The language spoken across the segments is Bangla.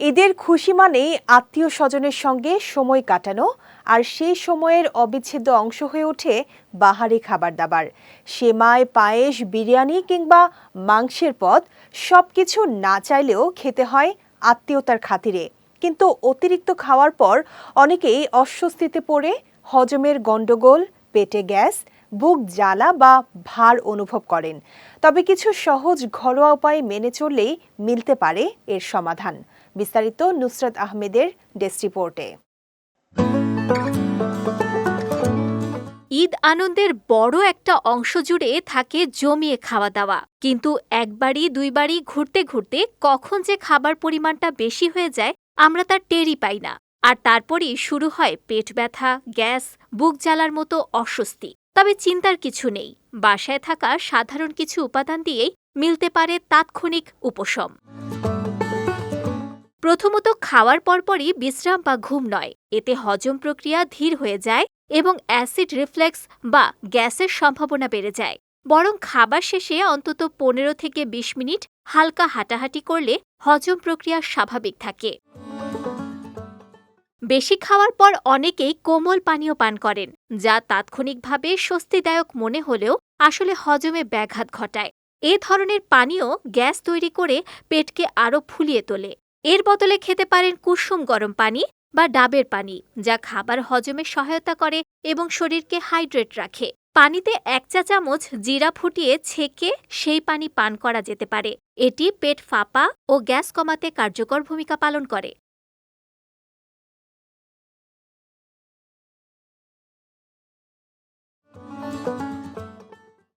ঈদের খুশি মানেই আত্মীয় স্বজনের সঙ্গে সময় কাটানো আর সেই সময়ের অবিচ্ছেদ্য অংশ হয়ে ওঠে বাহারি খাবার দাবার সেমাই পায়েস, বিরিয়ানি কিংবা মাংসের পদ সবকিছু না চাইলেও খেতে হয় আত্মীয়তার খাতিরে। কিন্তু অতিরিক্ত খাওয়ার পর অনেকেই অস্বস্তিতে পড়ে, হজমের গণ্ডগোল, পেটে গ্যাস, বুক জ্বালা বা ভার অনুভব করেন। তবে কিছু সহজ ঘরোয়া উপায় মেনে চললেই মিলতে পারে এর সমাধান। বিস্তারিত নুসরাত আহমেদের ডেস্ক রিপোর্টে। ঈদ আনন্দের বড় একটা অংশ জুড়ে থাকে জমিয়ে খাওয়া দাওয়া। কিন্তু একবারই, দুইবারই ঘুরতে ঘুরতে কখন যে খাবার পরিমাণটা বেশি হয়ে যায়, আমরা তার টেরই পাই না। আর তারপরই শুরু হয় পেট ব্যথা, গ্যাস, বুক জ্বালার মতো অস্বস্তি। তবে চিন্তার কিছু নেই। বাসায় থাকা সাধারণ কিছু উপাদান দিয়েই মিলতে পারে তাৎক্ষণিক উপশম। প্রথমত খাওয়ার পরপরই বিশ্রাম বা ঘুম নয়। এতে হজম প্রক্রিয়া ধীর হয়ে যায় এবং অ্যাসিড রিফ্লেক্স বা গ্যাসের সম্ভাবনা বেড়ে যায়। বরং খাবার শেষে অন্তত পনেরো থেকে ২০ মিনিট হালকা হাঁটাহাঁটি করলে হজম প্রক্রিয়া স্বাভাবিক থাকে। বেশি খাওয়ার পর অনেকেই কোমল পানীয় পান করেন, যা তাৎক্ষণিকভাবে স্বস্তিদায়ক মনে হলেও আসলে হজমে ব্যাঘাত ঘটায়। এ ধরনের পানীয় গ্যাস তৈরি করে পেটকে আরও ফুলিয়ে তোলে। এর বদলে খেতে পারেন কুসুম গরম পানি বা ডাবের পানি, যা খাবার হজমে সহায়তা করে এবং শরীরকে হাইড্রেট রাখে। পানিতে এক চা চামচ জিরা ফুটিয়ে ছেঁকে সেই পানি পান করা যেতে পারে। এটি পেট ফাঁপা ও গ্যাস কমাতে কার্যকর ভূমিকা পালন করে।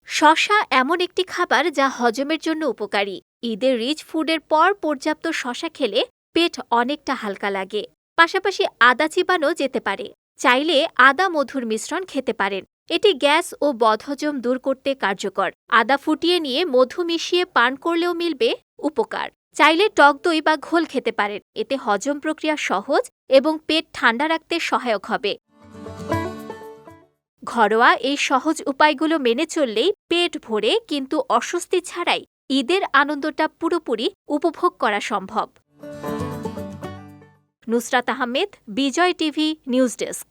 শশা এমন একটি খাবার যা হজমের জন্য উপকারী। ঈদের রিচ ফুডের পর পর্যাপ্ত শশা খেলে পেট অনেকটা হালকা লাগে। পাশাপাশি আদা চিবানো যেতে পারে। চাইলে আদা মধুর মিশ্রণ খেতে পারেন। এটি গ্যাস ও বদহজম দূর করতে কার্যকর। আদা ফুটিয়ে নিয়ে মধু মিশিয়ে পান করলেও মিলবে উপকার। চাইলে টক দই বা ঘোল খেতে পারেন। এতে হজম প্রক্রিয়া সহজ এবং পেট ঠান্ডা রাখতে সহায়ক হবে। ঘরোয়া এই সহজ উপায়গুলো মেনে চললেই পেট ভরে কিন্তু অস্বস্তি ছাড়াই ঈদের আনন্দটা পুরোপুরি উপভোগ করা সম্ভব। Nusrat Ahmed Bijoy TV news desk.